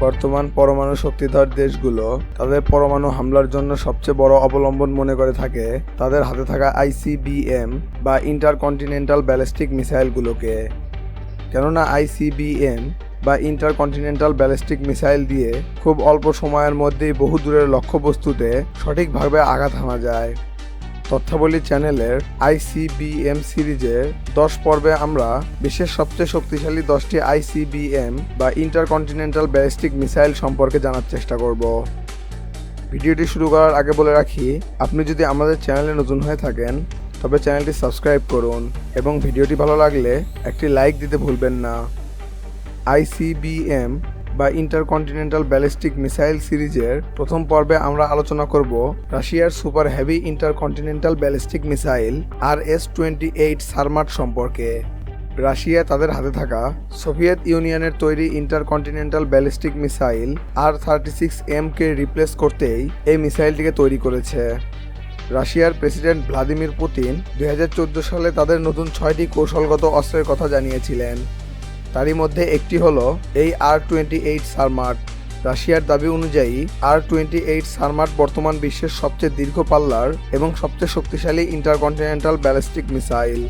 বর্তমান পরমাণু শক্তিধর দেশগুলো তাদের পরমাণু হামলার জন্য সবচেয়ে বড় অবলম্বন মনে করে থাকে তাদের হাতে থাকা আইসিবিএম বা ইন্টারকন্টিনেন্টাল ব্যালিস্টিক মিসাইলগুলোকে। কেননা আইসিবিএম বা ইন্টারকন্টিনেন্টাল ব্যালিস্টিক মিসাইল দিয়ে খুব অল্প সময়ের মধ্যেই বহু দূরের লক্ষ্যবস্তুতে সঠিকভাবে আঘাত হানা যায়। তথ্যাবলী চ্যানেলের আইসিবিএম সিরিজের দশ পর্বে আমরা বিশ্বের সবচেয়ে শক্তিশালী দশটি আইসিবিএম বা ইন্টারকন্টিনেন্টাল ব্যালিস্টিক মিসাইল সম্পর্কে জানার চেষ্টা করব। ভিডিওটি শুরু করার আগে বলে রাখি, আপনি যদি আমাদের চ্যানেলে নতুন হয়ে থাকেন, তবে চ্যানেলটি সাবস্ক্রাইব করুন এবং ভিডিওটি ভালো লাগলে একটি লাইক দিতে ভুলবেন না। আইসিবিএম বা ইন্টারকন্টিনেন্টাল ব্যালিস্টিক মিসাইল সিরিজের প্রথম পর্বে আমরা আলোচনা করব রাশিয়ার super heavy intercontinental ballistic missile R S twenty eight Sarmat সম্পর্কে। রাশিয়া তাদের হাতে থাকা সোভিয়েত ইউনিয়নের তৈরি intercontinental ballistic missile R thirty six MK replace করতেই এই মিসাইলটিকে তৈরি করেছে। রাশিয়ার প্রেসিডেন্ট ভ্লাদিমির পুতিন দু হাজার চোদ্দ সালে তাদের নতুন ছয়টি কৌশলগত অস্ত্রের কথা জানিয়েছিলেন। তারই মধ্যে একটি হলো এই আর টোয়েন্টি এইট সারমাট রাশিয়ার দাবি অনুযায়ী, আর টোয়েন্টি এইট সারমাট বর্তমান বিশ্বের সবচেয়ে দীর্ঘ পাল্লার এবং সবচেয়ে শক্তিশালী intercontinental ballistic missile.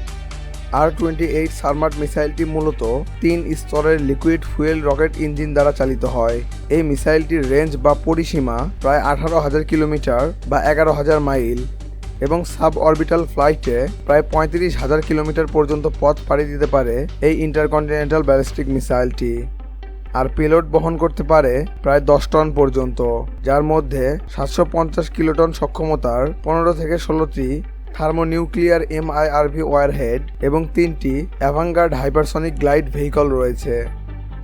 R twenty eight Sarmat মিসাইলটি মূলত তিন স্তরের লিকুইড ফুয়েল রকেট ইঞ্জিন দ্বারা চালিত হয়। এই মিসাইলটির রেঞ্জ বা পরিসীমা প্রায় আঠারো হাজার কিলোমিটার বা এগারো হাজার মাইল। এবং সাব অরবিটাল ফ্লাইটে প্রায় পঁয়ত্রিশ হাজার কিলোমিটার পর্যন্ত পথ পাড়ি দিতে পারে এই ইন্টারকন্টিনেন্টাল ব্যালিস্টিক মিসাইলটি আর পেলোড বহন করতে পারে প্রায় দশ টন পর্যন্ত, যার মধ্যে সাতশো পঞ্চাশ কিলোটন সক্ষমতার পনেরো থেকে ষোলোটি থার্মোনিউক্লিয়ার এমআইআরভি ওয়ারহেড এবং তিনটি অ্যাভাঙ্গার্ড হাইপারসনিক গ্লাইড ভেহিকল রয়েছে।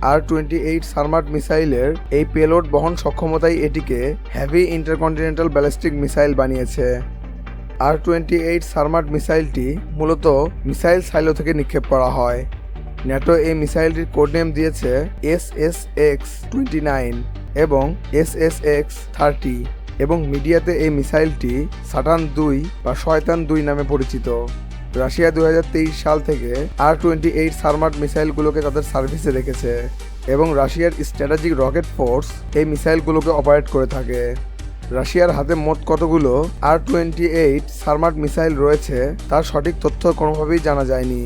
আর টোয়েন্টি এইট সারমাট মিসাইলের এই পেলোড বহন সক্ষমতাই এটিকে হ্যাভি ইন্টারকন্টিনেন্টাল ব্যালিস্টিক মিসাইল বানিয়েছে। আর টোয়েন্টি এইট সারমাট মিসাইলটি মূলত মিসাইল সাইলো থেকে নিক্ষেপ করা হয়। ন্যাটো এই মিসাইলটির কোড নেম দিয়েছে S S X twenty nine এবং এস এস এক্স থার্টি এবং মিডিয়াতে এই মিসাইলটি সাটান দুই বা শয়তান দুই নামে পরিচিত। রাশিয়া দু হাজার তেইশ সাল থেকে আর টোয়েন্টি এইট সারমাট মিসাইলগুলোকে তাদের সার্ভিসে রেখেছে এবং রাশিয়ার স্ট্র্যাটেজিক রকেট ফোর্স এই মিসাইলগুলোকে অপারেট করে থাকে। রাশিয়ার হাতে মোট কতগুলো R twenty eight Sarmat missile রয়েছে, তার সঠিক তথ্য কোনোভাবেই জানা যায়নি।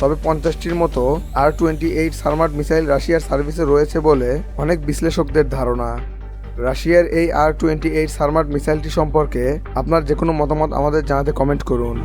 তবে পঞ্চাশটির মতো R twenty eight Sarmat missile রাশিয়ার সার্ভিসে রয়েছে বলে অনেক বিশ্লেষকদের ধারণা। রাশিয়ার এই আর টোয়েন্টি এইট সারমাট মিসাইলটি সম্পর্কে আপনার যে কোনো মতামত আমাদের জানাতে কমেন্ট করুন।